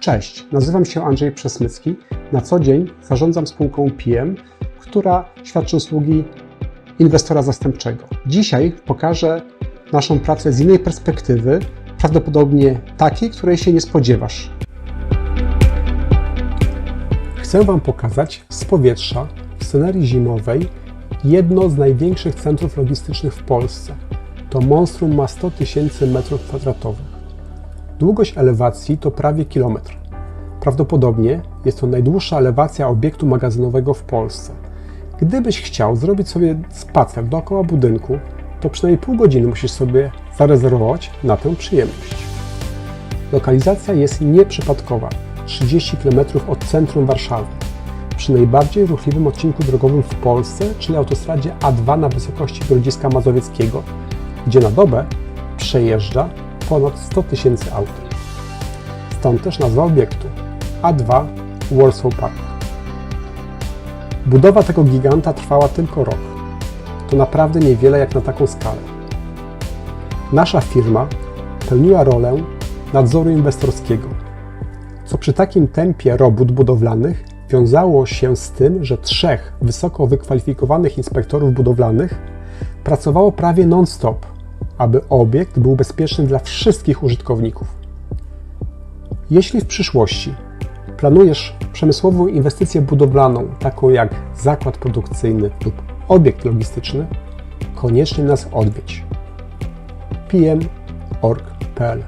Cześć, nazywam się Andrzej Przesmycki. Na co dzień zarządzam spółką PM, która świadczy usługi inwestora zastępczego. Dzisiaj pokażę naszą pracę z innej perspektywy, prawdopodobnie takiej, której się nie spodziewasz. Chcę Wam pokazać z powietrza w scenerii zimowej jedno z największych centrów logistycznych w Polsce. To monstrum ma 100 tysięcy metrów kwadratowych. Długość elewacji to prawie kilometr. Prawdopodobnie jest to najdłuższa elewacja obiektu magazynowego w Polsce. Gdybyś chciał zrobić sobie spacer dookoła budynku, to przynajmniej pół godziny musisz sobie zarezerwować na tę przyjemność. Lokalizacja jest nieprzypadkowa 30 km od centrum Warszawy, przy najbardziej ruchliwym odcinku drogowym w Polsce, czyli autostradzie A2 na wysokości Grodziska Mazowieckiego, gdzie na dobę przejeżdża ponad 100 tysięcy aut. Stąd też nazwa obiektu A2 Warsaw Park. Budowa tego giganta trwała tylko rok. To naprawdę niewiele jak na taką skalę. Nasza firma pełniła rolę nadzoru inwestorskiego, co przy takim tempie robót budowlanych wiązało się z tym, że trzech wysoko wykwalifikowanych inspektorów budowlanych pracowało prawie non-stop, aby obiekt był bezpieczny dla wszystkich użytkowników. Jeśli w przyszłości planujesz przemysłową inwestycję budowlaną, taką jak zakład produkcyjny lub obiekt logistyczny, koniecznie nas odwiedź. pm.org.pl